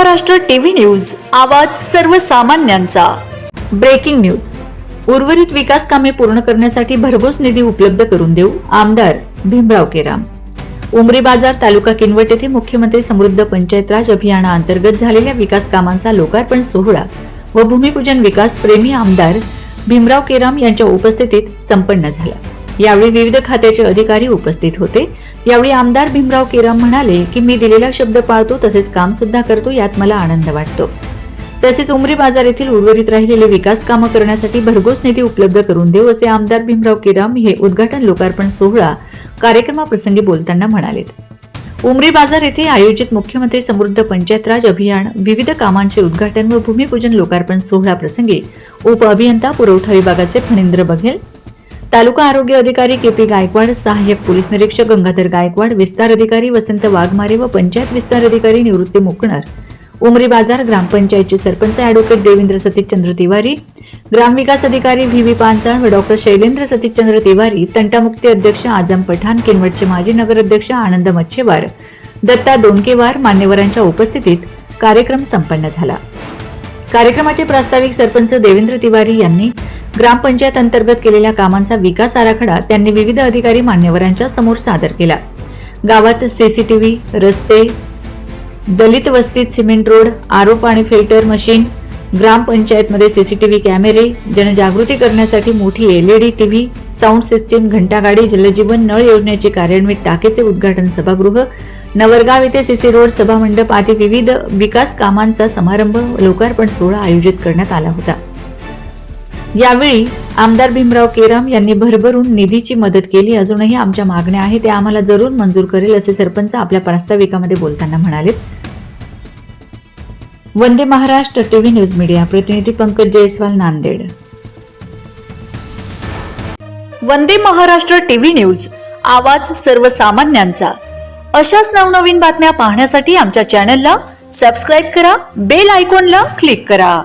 Maharashtra TV news आवाज सर्वसामान्यांचा. Breaking news. उर्वरित विकास कामे पूर्ण करण्यासाठी भरघोस निधी उपलब्ध करून देऊ आमदार भीमराव केराम उमरी बाजार तालुका किनवट येथे मुख्यमंत्री समृद्ध पंचायत राज अभियानाअंतर्गत झालेल्या विकास कामांचा लोकार्पण सोहळा व भूमिपूजन विकास प्रेमी आमदार भीमराव केराम यांच्या उपस्थितीत संपन्न झाला. यावेळी विविध खात्याचे अधिकारी उपस्थित होते. यावेळी आमदार भीमराव केराम म्हणाले की मी दिलेला शब्द पाळतो तसेच काम सुद्धा करतो यात मला आनंद वाटतो. तसेच उमरी बाजार येथील उर्वरित राहिलेले विकास कामं करण्यासाठी भरघोस निधी उपलब्ध करून देऊ असे आमदार भीमराव केराम हे उद्घाटन लोकार्पण सोहळा कार्यक्रमाप्रसंगी बोलताना म्हणाले उमरी बाजार येथे आयोजित मुख्यमंत्री समृद्ध पंचायत राज अभियान विविध कामांचे उद्घाटन व भूमिपूजन लोकार्पण सोहळा प्रसंगी उप अभियंता पुरवठा विभागाचे फणींद्र बघेल तालुका आरोग्य अधिकारी के पी गायकवाड सहाय्यक पोलीस निरीक्षक गंगाधर गायकवाड विस्तार अधिकारी वसंत वाघमारे व पंचायत विस्तार अधिकारी निवृत्ती मुकणार. उमरी बाजार ग्रामपंचायतचे सरपंच ॲडव्होकेट देवेंद्र सतीशचंद्र तिवारी ग्रामविकास अधिकारी व्ही व्ही पानसाळ व डॉक्टर शैलेंद्र सतीशचंद्र तिवारी तंटामुक्ती अध्यक्ष आझम पठाण किनवटचे माजी नगराध्यक्ष आनंद मच्छेवार दत्ता दोनकेवार मान्यवरांच्या उपस्थितीत कार्यक्रम संपन्न झाला. कार्यक्रमाचे प्रास्ताविक सरपंच देवेंद्र तिवारी यांनी ग्रामपंचायत अंतर्गत केलेल्या कामांचा विकास आराखडा त्यांनी विविध अधिकारी मान्यवरांच्या समोर सादर केला. गावात सीसीटीव्ही रस्ते दलित वस्तीत सिमेंट रोड आरो पाणी फिल्टर मशीन ग्रामपंचायतमध्ये सीसीटीव्ही कॅमेरे जनजागृती करण्यासाठी मोठी एलईडी टीव्ही साऊंड सिस्टीम घंटागाडी जलजीवन नळ योजनेचे कार्यान्वित टाकीचे उद्घाटन सभागृह नवरगाव येथे सीसी रोड सभामंडप आदी विविध विकास कामांचा समारंभ लोकार्पण सोहळा आयोजित करण्यात आला होता. यावेळी आमदार भीमराव केराम यांनी भरभरून निधीची मदत केली. अजूनही आमच्या मागण्या आहेत ते आम्हाला जरूर मंजूर करेल असे सरपंच आपल्या प्रास्ताविकामध्ये बोलताना म्हणाले Vande Maharashtra TV news media प्रतिनिधी पंकज जयस्वाल नांदेड. वंदे महाराष्ट्र टीव्ही न्यूज आवाज सर्वसामान्यांचा. अशाच नवनवीन बातम्या पाहण्यासाठी आमच्या चॅनलला सबस्क्राईब करा बेल आयकॉनला क्लिक करा.